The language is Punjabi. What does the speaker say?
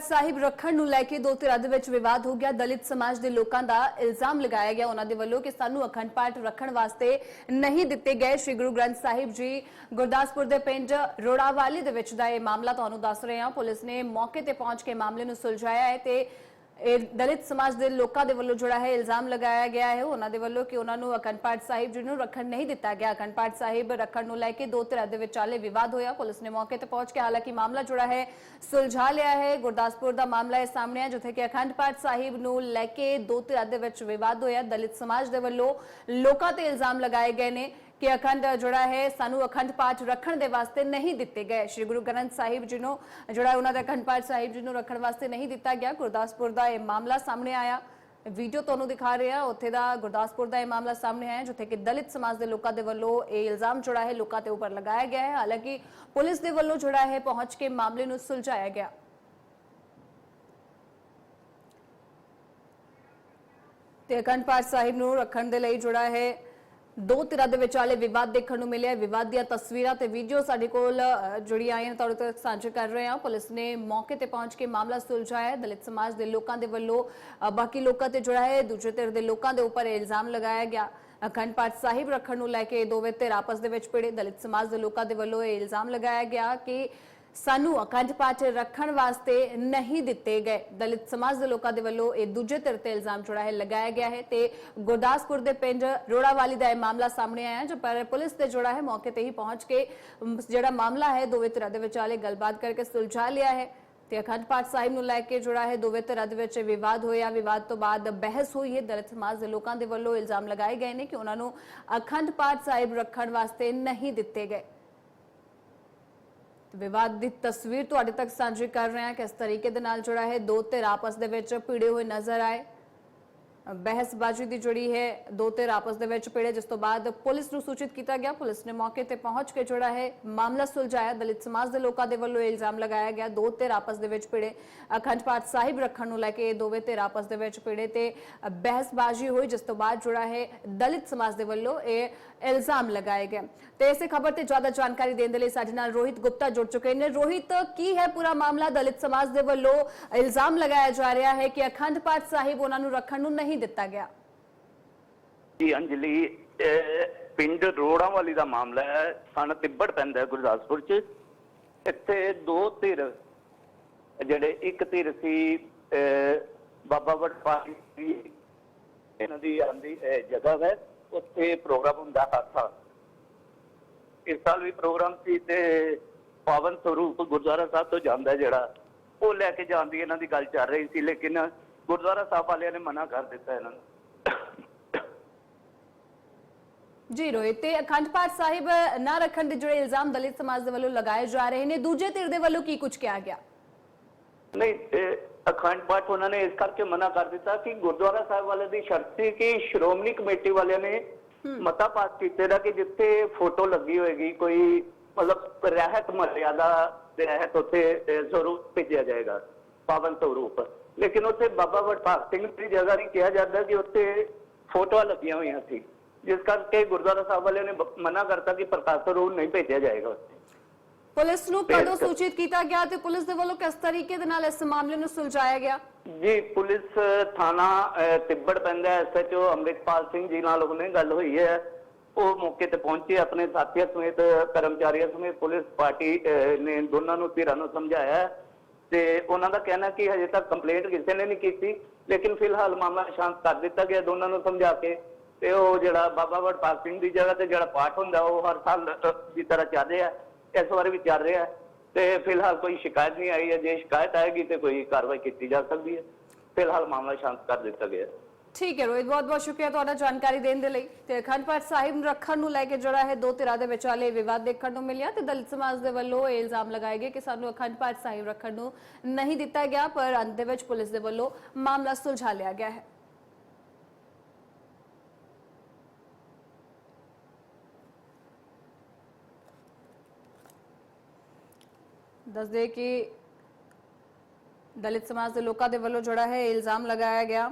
ਪਾਠ ਸਾਹਿਬ ਰੱਖਣ ਨੂੰ ਲੈ ਕੇ ਦੋ ਧਿਰਾਂ ਦੇ ਵਿੱਚ ਵਿਵਾਦ ਹੋ ਗਿਆ। ਦਲਿਤ ਸਮਾਜ ਦੇ ਲੋਕਾਂ ਦਾ ਇਲਜ਼ਾਮ ਲਗਾਇਆ ਗਿਆ। ਉਹਨਾਂ ਦੇ ਵੱਲੋਂ ਕਿ ਸਾਨੂੰ ਅਖੰਡ ਪਾਠ ਰੱਖਣ ਵਾਸਤੇ ਨਹੀਂ ਦਿੱਤੇ ਗਏ। ਸ੍ਰੀ ਗੁਰੂ ਗ੍ਰੰਥ ਸਾਹਿਬ ਜੀ ਗੁਰਦਾਸਪੁਰ ਦੇ ਪਿੰਡ ਰੋੜਾਵਾਲੀ ਦੇ ਵਿੱਚ ਦਾ ਇਹ ਮਾਮਲਾ ਤੁਹਾਨੂੰ ਦੱਸ ਰਹੇ ਹਾਂ। ਪੁਲਿਸ ਨੇ ਮੌਕੇ ਤੇ ਪਹੁੰਚ ਕੇ ਮਾਮਲੇ ਨੂੰ ਸੁਲਝਾਇਆ ਹੈ ਤੇ ਇਹ ਦਲਿਤ ਸਮਾਜ ਦੇ ਲੋਕਾਂ ਦੇ ਵੱਲੋਂ ਜਿਹੜਾ ਹੈ ਇਲਜ਼ਾਮ ਲਗਾਇਆ ਗਿਆ ਹੈ, ਉਹਨਾਂ ਦੇ ਵੱਲੋਂ ਕਿ ਉਹਨਾਂ ਨੂੰ ਅਖੰਡ ਪਾਠ ਸਾਹਿਬ ਜੀ ਨੂੰ ਰੱਖਣ ਨਹੀਂ ਦਿੱਤਾ ਗਿਆ, ਅਖੰਡ ਪਾਠ ਸਾਹਿਬ ਰੱਖਣ ਨੂੰ ਲੈ ਕੇ ਦੋ ਧਿਰਾਂ ਦੇ ਵਿਚਾਲੇ ਵਿਵਾਦ ਹੋਇਆ। ਪੁਲਿਸ ਨੇ ਮੌਕੇ ਤੇ ਪਹੁੰਚ ਕੇ ਹਾਲਾਂਕਿ ਮਾਮਲਾ ਜੁੜਾ ਹੈ, ਸੁਲਝਾ ਲਿਆ ਹੈ। ਗੁਰਦਾਸਪੁਰ ਦਾ ਮਾਮਲਾ ਇਹ ਸਾਹਮਣੇ ਹੈ ਜਿੱਥੇ ਕਿ ਅਖੰਡ ਪਾਠ ਸਾਹਿਬ ਨੂੰ ਲੈ ਕੇ ਦੋ ਧਿਰਾਂ ਦੇ ਵਿੱਚ ਵਿਵਾਦ ਹੋਇਆ। ਦਲਿਤ ਸਮਾਜ ਦੇ ਵੱਲੋਂ ਲੋਕਾਂ ਤੇ ਇਲਜ਼ਾਮ ਲਗਾਏ ਗਏ ਨੇ। ਕਿ ਅਖੰਡ ਜਿਹੜਾ ਹੈ ਸਾਨੂੰ ਅਖੰਡ ਪਾਠ ਰੱਖਣ ਦੇ ਵਾਸਤੇ ਨਹੀਂ ਦਿੱਤੇ ਗਏ। ਸ੍ਰੀ ਗੁਰੂ ਗ੍ਰੰਥ ਸਾਹਿਬ ਜੀ ਨੂੰ ਜਿਹੜਾ ਉਹਨਾਂ ਦਾ ਅਖੰਡ ਪਾਠ ਸਾਹਿਬ ਜੀ ਨੂੰ ਰੱਖਣ ਵਾਸਤੇ ਨਹੀਂ ਦਿੱਤਾ ਗਿਆ। ਗੁਰਦਾਸਪੁਰ ਦਾ ਇਹ ਮਾਮਲਾ ਸਾਹਮਣੇ ਆਇਆ। ਵੀਡੀਓ ਤੁਹਾਨੂੰ ਦਿਖਾ ਰਹੇ ਉੱਥੇ ਦਾ ਗੁਰਦਾਸਪੁਰ ਦਾ ਇਹ ਮਾਮਲਾ ਸਾਹਮਣੇ ਆਇਆ, ਜਿੱਥੇ ਕਿ ਦਲਿਤ ਸਮਾਜ ਦੇ ਲੋਕਾਂ ਦੇ ਵੱਲੋਂ ਇਹ ਇਲਜ਼ਾਮ ਜਿਹੜਾ ਹੈ, ਲੋਕਾਂ ਤੇ ਉੱਪਰ ਲਗਾਇਆ ਗਿਆ ਹੈ। ਹਾਲਾਂਕਿ ਪੁਲਿਸ ਦੇ ਵੱਲੋਂ ਜਿਹੜਾ ਹੈ, ਪਹੁੰਚ ਕੇ ਮਾਮਲੇ ਨੂੰ ਸੁਲਝਾਇਆ ਗਿਆ। ਤੇ ਅਖੰਡ ਪਾਠ ਸਾਹਿਬ ਨੂੰ ਰੱਖਣ ਦੇ ਲਈ ਜੁੜਾ ਹੈ ਦੋ ਧਿਰਾਂ ਦੇ ਵਿਚਾਲੇ ਵਿਵਾਦ ਦੇਖਣ ਨੂੰ ਮਿਲਿਆ। ਵਿਵਾਦ ਦੀਆਂ ਤਸਵੀਰਾਂ ਤੇ ਵੀਡੀਓ ਸਾਡੇ ਕੋਲ ਅ, ਆਈਆਂ ਤੁਹਾਡੇ ਤੱਕ ਸਾਂਝੇ ਕਰ ਰਹੇ ਹਾਂ। ਪੁਲਿਸ ਨੇ ਮੌਕੇ ਤੇ ਪਹੁੰਚ ਕੇ ਮਾਮਲਾ ਸੁਲਝਾਇਆ। ਦਲਿਤ ਸਮਾਜ ਦੇ ਲੋਕਾਂ ਦੇ ਵੱਲੋਂ ਬਾਕੀ ਲੋਕਾਂ ਤੇ ਜੁੜਾ ਹੈ। ਦੂਜੇ ਧਿਰ ਦੇ ਲੋਕਾਂ ਦੇ ਉੱਪਰ ਇਹ ਇਲਜ਼ਾਮ ਲਗਾਇਆ ਗਿਆ। ਅਖੰਡ ਪਾਠ ਸਾਹਿਬ ਰੱਖਣ ਨੂੰ ਲੈ ਕੇ ਦੋਵੇਂ ਧਿਰ ਆਪਸ ਦੇ ਵਿੱਚ ਭਿੜੇ ਦਲਿਤ ਸਮਾਜ ਦੇ ਲੋਕਾਂ ਦੇ ਵੱਲੋਂ ਇਹ ਇਲਜ਼ਾਮ ਲਗਾਇਆ ਗਿਆ ਕਿ ਸਾਨੂੰ ਅਖੰਡ ਪਾਠ ਰੱਖਣ ਵਾਸਤੇ ਨਹੀਂ ਦਿੱਤੇ ਗਏ। ਦਲਿਤ ਸਮਾਜ ਦੇ ਲੋਕਾਂ ਦੇ ਵੱਲੋਂ ਇਹ ਦੂਜੇ ਧਿਰ ਤੇ ਇਲਜ਼ਾਮ ਜਿਹੜਾ ਹੈ, ਲਗਾਇਆ ਗਿਆ ਹੈ ਤੇ ਗੁਰਦਾਸਪੁਰ ਦੇ ਪਿੰਡ ਰੋੜਾਵਾਲੀ ਦਾ ਇਹ ਮਾਮਲਾ ਸਾਹਮਣੇ ਆਇਆ, ਜੋ ਪਰ ਪੁਲਿਸ ਤੇ ਜੁੜਾ ਹੈ, ਮੌਕੇ ਤੇ ਹੀ ਪਹੁੰਚ ਕੇ ਜਿਹੜਾ ਮਾਮਲਾ ਹੈ, ਦੋਵੇਂ ਧਿਰਾਂ ਦੇ ਵਿਚਾਲੇ ਗੱਲਬਾਤ ਕਰਕੇ ਸੁਲਝਾ ਲਿਆ ਹੈ। ਤੇ ਅਖੰਡ ਪਾਠ ਸਾਹਿਬ ਨੂੰ ਲੈ ਕੇ ਜੁੜਾ ਹੈ, ਦੋਵੇਂ ਧਿਰਾਂ ਦੇ ਵਿੱਚ ਵਿਵਾਦ ਹੋਇਆ। ਵਿਵਾਦ ਤੋਂ ਬਾਅਦ ਬਹਿਸ ਹੋਈ ਹੈ। ਦਲਿਤ ਸਮਾਜ ਦੇ ਲੋਕਾਂ ਦੇ ਵੱਲੋਂ ਇਲਜ਼ਾਮ ਲਗਾਏ ਗਏ ਨੇ ਕਿ ਉਹਨਾਂ ਨੂੰ ਅਖੰਡ ਪਾਠ ਸਾਹਿਬ ਰੱਖਣ ਵਾਸਤੇ ਨਹੀਂ ਦਿੱਤੇ ਗਏ। ਵਿਵਾਦ ਦੀ ਤਸਵੀਰ ਤੁਹਾਡੇ ਤੱਕ ਸਾਂਝੀ ਕਰ ਰਹੇ ਹਾਂ ਕਿਸ ਤਰੀਕੇ ਦੇ ਨਾਲ ਜੁੜਾ ਹੈ। ਦੋ ਧਿਰ ਆਪਸ ਦੇ ਵਿੱਚ ਭਿੜੇ ਹੋਏ ਨਜ਼ਰ ਆਏ। ਬਹਿਸਬਾਜ਼ੀ ਦੀ ਜਿਹੜੀ ਹੈ। ਦੋ ਧਿਰ ਆਪਸ ਦੇ ਵਿੱਚ ਭਿੜੇ, ਜਿਸ ਤੋਂ ਬਾਅਦ ਪੁਲਿਸ ਨੂੰ ਸੂਚਿਤ ਕੀਤਾ ਗਿਆ। ਪੁਲਿਸ ਨੇ ਮੌਕੇ ਤੇ ਪਹੁੰਚ ਕੇ ਜਿਹੜਾ ਹੈ, ਮਾਮਲਾ ਸੁਲਝਾਇਆ। ਦਲਿਤ ਸਮਾਜ ਦੇ ਲੋਕਾਂ ਦੇ ਵੱਲੋਂ ਇਹ ਇਲਜ਼ਾਮ ਲਗਾਇਆ ਗਿਆ। ਦੋ ਧਿਰ ਆਪਸ ਦੇ ਵਿੱਚ ਭਿੜੇ। ਅਖੰਡ ਪਾਠ ਸਾਹਿਬ ਰੱਖਣ ਨੂੰ ਲੈ ਕੇ ਇਹ ਦੋਵੇਂ ਧਿਰ ਆਪਸ ਦੇ ਵਿੱਚ ਭਿੜੇ ਤੇ ਬਹਿਸਬਾਜ਼ੀ ਹੋਈ, ਜਿਸ ਤੋਂ ਬਾਅਦ ਜਿਹੜਾ ਹੈ, ਦਲਿਤ ਸਮਾਜ ਦੇ ਵੱਲੋਂ ਇਹ ਇਲਜ਼ਾਮ ਲਗਾਏ ਗਏ। ਤੇ ਇਸੇ ਖਬਰ ਤੇ ਜ਼ਿਆਦਾ ਜਾਣਕਾਰੀ ਦੇਣ ਦੇ ਲਈ ਸਾਡੇ ਨਾਲ ਰੋਹਿਤ ਗੁਪਤਾ ਜੁੜ ਚੁੱਕੇ ਨੇ। ਰੋਹਿਤ, ਕੀ ਹੈ ਪੂਰਾ ਮਾਮਲਾ? ਦਲਿਤ ਸਮਾਜ ਦੇ ਵੱਲੋਂ ਇਲਜ਼ਾਮ ਲਗਾਇਆ ਜਾ ਰਿਹਾ ਹੈ ਕਿ ਅਖੰਡ ਪਾਠ ਸਾਹਿਬ ਉਹਨਾਂ ਨੂੰ ਰੱਖਣ ਨੂੰ ਨਹੀਂ ਦਿੱਤਾ ਗਿਆ। ਜੀ ਅੰਜਲੀ ਪਿੰਡ ਰੋੜਾਂ ਵਾਲੀ ਦਾ ਮਾਮਲਾ ਹੈ। ਸਨ ਤਿੱਬੜ ਪੈਂਦਾ ਗੁਰਦਾਸਪੁਰ ਚ। ਇੱਥੇ ਦੋ ਧਿਰ, ਜਿਹੜੇ ਇੱਕ ਧਿਰ ਸੀ ਬਾਬਾ ਵਡਪਾਲੀ ਦੀ ਇਹਨਾਂ ਦੀ ਆਂਦੀ ਜਗ੍ਹਾ ਹੈ। ਉੱਥੇ ਪ੍ਰੋਗਰਾਮ ਹੁੰਦਾ ਹਾਸਾ ਇਸ ਸਾਲ ਵੀ ਪ੍ਰੋਗਰਾਮ ਸੀ ਤੇ ਪਾਵਨ ਸਰੂਪ ਗੁਰਦੁਆਰਾ ਸਾਹਿਬ ਤੋਂ ਜਾਂਦਾ ਜਿਹੜਾ। ਉਹ ਲੈ ਕੇ ਜਾਣ ਦੀ ਇਹਨਾਂ ਦੀ ਗੱਲ ਚੱਲ ਰਹੀ ਸੀ, ਲੇਕਿਨ ਗੁਰਦੁਆਰਾ ਸਾਹਿਬ ਵਾਲਿਆਂ ਨੇ ਮਨਾ ਕਰ ਦਿੱਤਾ ਇਹਨਾਂ ਨੂੰ। ਜੀ ਰੋਹਿਤ ਤੇ ਅਖੰਡ ਪਾਠ ਸਾਹਿਬ ਨਾ ਰੱਖਣ ਦੇ ਜਿਹੜੇ ਇਲਜ਼ਾਮ ਦਲਿਤ ਸਮਾਜ ਦੇ ਵੱਲੋਂ ਲਗਾਏ ਜਾ ਰਹੇ ਨੇ। ਦੂਜੇ ਧਿਰ ਦੇ ਵੱਲੋਂ ਕੀ ਕੁਝ ਕਿਹਾ ਗਿਆ? ਨਹੀਂ ਅਖੰਡ ਪਾਠ ਉਹਨਾਂ ਨੇ ਇਸ ਕਰਕੇ ਮਨਾ ਕਰ ਦਿੱਤਾ ਕਿ ਗੁਰਦੁਆਰਾ ਸਾਹਿਬ ਵਾਲੇ ਦੀ ਸ਼ਰਤ ਸੀ ਕਿ ਸ਼੍ਰੋਮਣੀ ਕਮੇਟੀ ਵਾਲਿਆਂ ਨੇ ਮਤਾ ਪਾਸ ਕੀਤੇ ਦਾ ਕਿ ਜਿੱਥੇ ਫੋਟੋ ਲੱਗੀ ਹੋਏਗੀ ਕੋਈ ਮਤਲਬ ਰਹਿਤ ਮਰਿਆਦਾ ਦੇ ਰਹਿਤ ਉੱਥੇ ਸਰੂਪ ਭੇਜਿਆ ਜਾਏਗਾ ਪਾਵਨ ਸਰੂਪ ਲੇਕਿਨ ਉੱਥੇ ਬਾਬਾ ਵਡਭਾਗ ਸਿੰਘ ਦੀ ਜਗ੍ਹਾ ਨਹੀਂ ਕਿਹਾ ਜਾਂਦਾ ਕਿ ਉੱਥੇ ਫੋਟੋਆਂ ਲੱਗੀਆਂ ਹੋਈਆਂ ਸੀ ਜਿਸ ਕਰਕੇ ਗੁਰਦੁਆਰਾ ਸਾਹਿਬ ਵਾਲਿਆਂ ਨੇ ਮਨਾ ਕਰਤਾ ਕਿ ਪ੍ਰਕਾਸ਼ ਸਰੂਪ ਨਹੀਂ ਭੇਜਿਆ ਜਾਏਗਾ ਉੱਥੇ। ਪੁਲਿਸ ਨੂੰ ਕਦੋਂ ਸੂਚਿਤ ਕੀਤਾ ਗਿਆ ਤੇ ਪੁਲਿਸ ਦੇ ਵੱਲੋਂ ਕਿਸ ਤਰੀਕੇ ਦੇ ਨਾਲ ਇਸ ਮਾਮਲੇ ਨੂੰ ਸੁਲਝਾਇਆ ਗਿਆ? ਜੀ ਪੁਲਿਸ ਥਾਣਾ ਤਿੱਬੜ ਪੈਂਦਾ ਐਸਐਚਓ ਅੰਮ੍ਰਿਤਪਾਲ ਸਿੰਘ ਜੀ ਨਾਲ ਉਹਨੇ ਗੱਲ ਹੋਈ ਹੈ। ਉਹ ਮੌਕੇ ਤੇ ਪਹੁੰਚੇ ਆਪਣੇ ਸਾਥੀਆਂ ਸਮੇਤ ਕਰਮਚਾਰੀਆਂ ਸਮੇਤ ਪੁਲਿਸ ਪਾਰਟੀ ਨੇ ਦੋਨਾਂ ਨੂੰ ਧਿਰਾਂ ਨੂੰ ਸਮਝਾਇਆ। ਤੇ ਉਹਨਾਂ ਦਾ ਕਹਿਣਾ ਕਿ ਹਜੇ ਤੱਕ ਕੰਪਲੇਂਟ ਕਿਸੇ ਨੇ ਨਹੀਂ ਕੀਤੀ ਲੇਕਿਨ ਫਿਲਹਾਲ ਮਾਮਲਾ ਸ਼ਾਂਤ ਕਰ ਦਿੱਤਾ ਗਿਆ ਦੋਨਾਂ ਨੂੰ ਸਮਝਾ ਕੇ ਤੇ ਉਹ ਜਿਹੜਾ ਬਾਬਾ ਵਡਪਾਲ ਸਿੰਘ ਦੀ ਜਗ੍ਹਾ ਤੇ ਜਿਹੜਾ ਪਾਠ ਹੁੰਦਾ ਉਹ ਹਰ ਸਾਲ ਅਹ, ਦੀ ਤਰ੍ਹਾਂ ਚੱਲ ਰਿਹਾ ਇਸ ਵਾਰ ਵੀ ਚੱਲ ਰਿਹਾ ਤੇ ਫਿਲਹਾਲ ਕੋਈ ਸ਼ਿਕਾਇਤ ਨਹੀਂ ਆਈ ਹੈ ਜੇ ਸ਼ਿਕਾਇਤ ਆਏਗੀ ਤੇ ਕੋਈ ਕਾਰਵਾਈ ਕੀਤੀ ਜਾ ਸਕਦੀ ਹੈ। ਫਿਲਹਾਲ ਮਾਮਲਾ ਸ਼ਾਂਤ ਕਰ ਦਿੱਤਾ ਗਿਆ। ਠੀਕ ਹੈ ਰੋਹਿਤ, ਬਹੁਤ ਬਹੁਤ ਸ਼ੁਕਰੀਆ ਤੁਹਾਡਾ ਜਾਣਕਾਰੀ ਦੇਣ ਦੇ ਲਈ। ਤੇ ਅਖੰਡ ਪਾਠ ਸਾਹਿਬ ਰੱਖਣ ਨੂੰ ਲੈ ਕੇ ਜਿਹੜਾ ਹੈ ਦੋ ਧਿਰਾਂ ਦੇ ਵਿਚਾਲੇ ਵਿਵਾਦ ਦੇਖਣ ਨੂੰ ਮਿਲਿਆ ਤੇ ਦਲਿਤ ਸਮਾਜ ਦੇ ਵੱਲੋਂ ਇਹ ਇਲਜ਼ਾਮ ਲਗਾਏ ਗਏ ਕਿ ਸਾਨੂੰ ਅਖੰਡ ਪਾਠ ਸਾਹਿਬ ਰੱਖਣ ਨੂੰ ਨਹੀਂ ਦਿੱਤਾ ਗਿਆ, ਪਰ ਅੰਤ ਦੇ ਵਿੱਚ ਪੁਲਿਸ ਦੇ ਵੱਲੋਂ ਮਾਮਲਾ ਸੁਲਝਾ ਲਿਆ ਗਿਆ ਹੈ। ਦੱਸਦੇ ਕਿ ਦਲਿਤ ਸਮਾਜ ਦੇ ਲੋਕਾਂ ਦੇ ਵੱਲੋਂ ਜਿਹੜਾ ਹੈ ਇਹ ਇਲਜ਼ਾਮ ਲਗਾਇਆ ਗਿਆ।